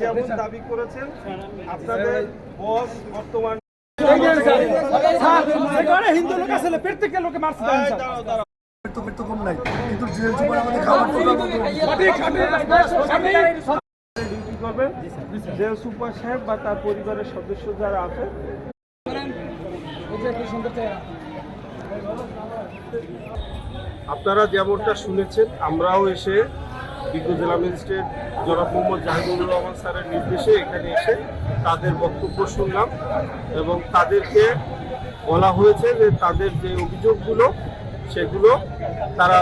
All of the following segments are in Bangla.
যেমন দাবি করেছেন আপনাদের বস বর্তমান হিন্দু লোক আছে প্রত্যেকের লোকে মারছে এই দাঁড়াও, দাঁড়াও। তো তো কম নাই কিন্তু আমাদের খাবার টোটাল ডিউটি করবেন জেল সুপার সাহেব বা তার পরিবারের সদস্য যারা আছে আপনারা যেমনটা শুনেছেন আমরাও এসে বিজ্ঞ জেলা ম্যাজিস্ট্রেট জনাব মোহাম্মদ জাহিদুর রহমান স্যারের নির্দেশে এখানে এসে তাদের বক্তব্য শুনলাম এবং তাদেরকে বলা হয়েছে যে তাদের যে অভিযোগগুলো, সেগুলো তারা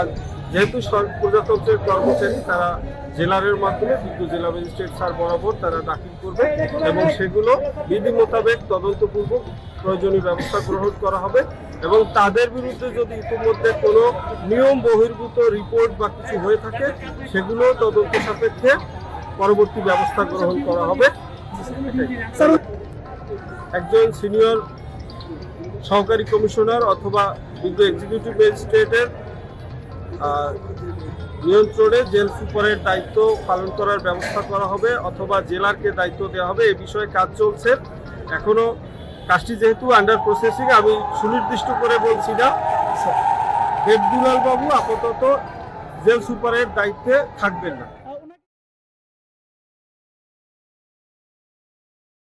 যেহেতু প্রজাতন্ত্রের কর্মচারী, তারা জেলারের মাধ্যমে বিজ্ঞ জেলা ম্যাজিস্ট্রেট স্যার বরাবর তারা দাখিল করবে এবং সেগুলো বিধি মোতাবেক তদন্তপূর্বক প্রয়োজনীয় ব্যবস্থা গ্রহণ করা হবে। এবং তাদের বিরুদ্ধে যদি ইতিমধ্যে কোনো নিয়ম বহির্ভূত রিপোর্ট বা কিছু হয়ে থাকে সেগুলো তদন্ত সাপেক্ষে পরবর্তী ব্যবস্থা গ্রহণ করা হবে। একজন সিনিয়র সহকারী কমিশনার অথবা বিজ্ঞ এক্সিকিউটিভ ম্যাজিস্ট্রেটের নিয়ন্ত্রণে জেল সুপারের দায়িত্ব পালন করার ব্যবস্থা করা হবে অথবা জেলারকে দায়িত্ব দেওয়া হবে। এ বিষয়ে কাজ চলছে। এখনও কাজটি যেহেতু আন্ডার প্রসেসিং আমি সুনির্দিষ্ট করে বলছি না। দেবদুলাল বাবু আপাতত জেল সুপারের দায়িত্বে থাকবেন না।